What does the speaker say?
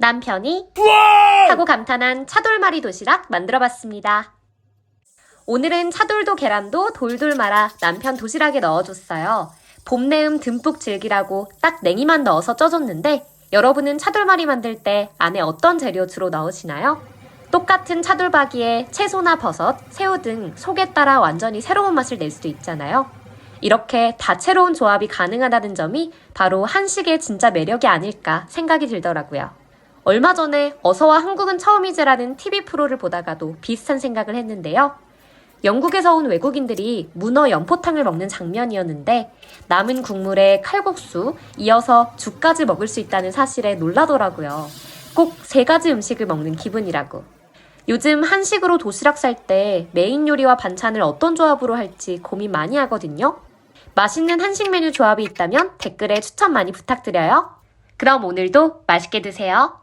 남편이 하고 감탄한 차돌말이 도시락 만들어봤습니다. 오늘은 차돌도 계란도 돌돌 말아 남편 도시락에 넣어줬어요. 봄내음 듬뿍 즐기라고 딱 냉이만 넣어서 쪄줬는데 여러분은 차돌말이 만들 때 안에 어떤 재료 주로 넣으시나요? 똑같은 차돌박이에 채소나 버섯, 새우 등 속에 따라 완전히 새로운 맛을 낼 수도 있잖아요. 이렇게 다채로운 조합이 가능하다는 점이 바로 한식의 진짜 매력이 아닐까 생각이 들더라고요. 얼마 전에 어서와 한국은 처음이지라는 TV 프로를 보다가도 비슷한 생각을 했는데요. 영국에서 온 외국인들이 문어 연포탕을 먹는 장면이었는데 남은 국물에 칼국수, 이어서 죽까지 먹을 수 있다는 사실에 놀라더라고요. 꼭 세 가지 음식을 먹는 기분이라고. 요즘 한식으로 도시락 쌀때 메인 요리와 반찬을 어떤 조합으로 할지 고민 많이 하거든요. 맛있는 한식 메뉴 조합이 있다면 댓글에 추천 많이 부탁드려요. 그럼 오늘도 맛있게 드세요.